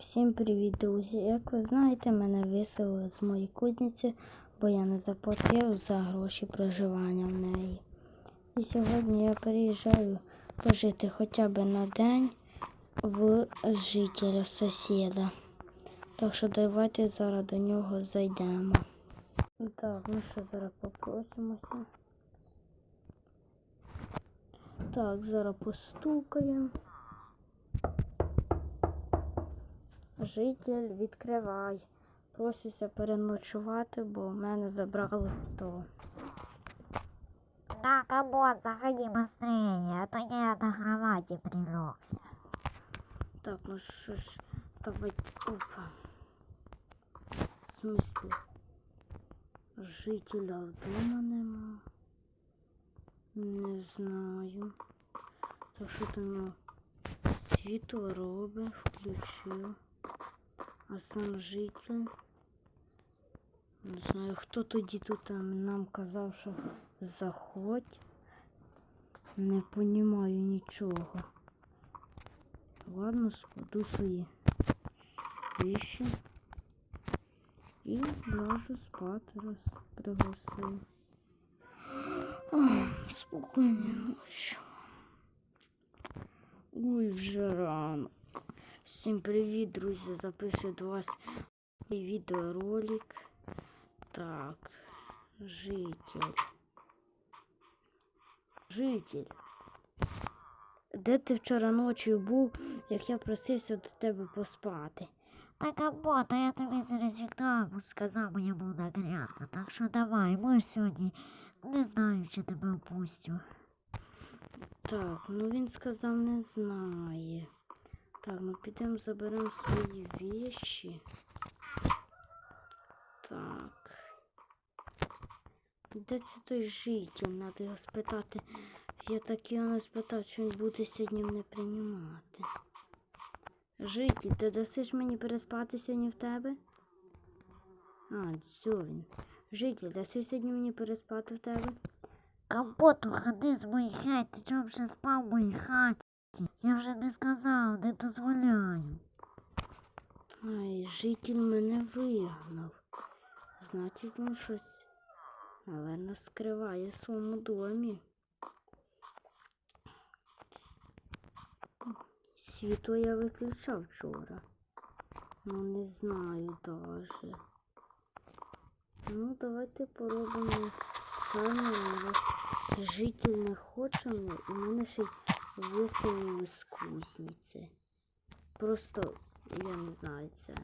Всім привіт, друзі! Як ви знаєте, мене виселили з моєї кузниці, бо я не заплатив за гроші проживання в неї. І сьогодні я переїжджаю пожити хоча б на день в жителя сусіда. Так що давайте зараз до нього зайдемо. Так, ну що зараз попросимося. Так, зараз постукаємо. Житель, відкривай. Проситься переночувати, бо в мене забрали то. Да, Камон, заходи быстрее, а то я на кровати прилегся. Так, ну що ж, давай. Опа. В смислі? Жителя вдома нема. Не знаю. Так що там у світло робить, включив. А сам житель. Не знаю, хто тоді тут нам казав, що заходь. Не понімаю нічого. Ладно, складу свої вещи. І ляжу спати, раз пригласив. Спокійної ночі. Ой, вже рано. Всім привіт, друзі! Записую до вас відеоролик. Так, житель. Житель. Де ти вчора ночі був, як я просився до тебе поспати? Та Камон, я тобі через вікно сказав моєму нагрянку, так що давай, ми сьогодні не знаю, чи тебе впустю. Так, ну він сказав, не знає. Так, ну підемо заберемо свої вещи. Так. Де це той житель? Надо його спитати. Я так його не спитав, чи він буде сьогодні мене приймати. Житель, ти дасиш мені переспати сьогодні в тебе? А, він. Житель, даси сьогодні мені переспати в тебе? Компот, уходи з моєї хати, ти чого вже спав в моїй хаті? Я вже не сказав, не дозволяю. Ай, житель мене вигнав. Значить, він щось, напевно, скриває в своєму домі. Світло я виключав вчора. Ну, не знаю даже. Ну, давайте поробимо раз житель не хоче мене, і мене ще й виселили з кузниці. Просто я не знаю це.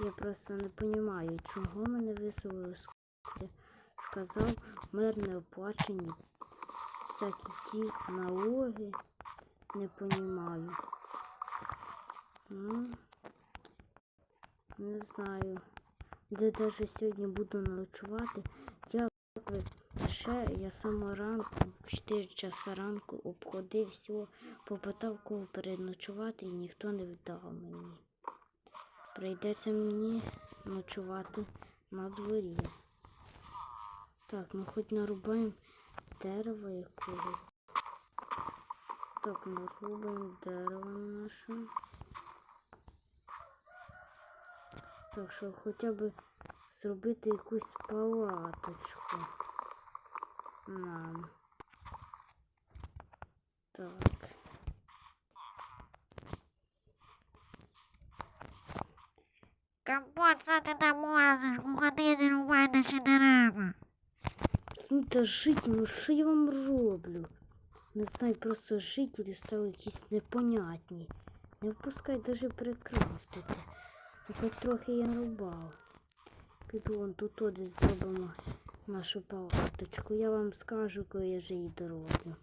Я просто не розумію, чого мене виселили з кузниці. Сказав мирне оплачені всякі ті налоги. Не розумію. Ну, не знаю. Де навіть сьогодні буду ночувати. Ще я саме ранку, в 4 часа ранку обходив все, попитав кого переночувати і ніхто не вдав мені. Прийдеться мені ночувати на дворі. Так, ну хоч нарубаємо дерево якогось. Так, нарубаємо дерево наше. Так що хоча б зробити якусь палаточку нам. Так. Компот, що ти там можеш? Уходи, не рубай наші дерева. Ну та жити, ну що я вам роблю? Не знаю, просто жителі стали якісь непонятні. Не впускай даже прикрафтити. Ну трохи я нарубав. Піду вон тут десь зробимо нашу палаточку. Я вам скажу, коли я вже її дороблю.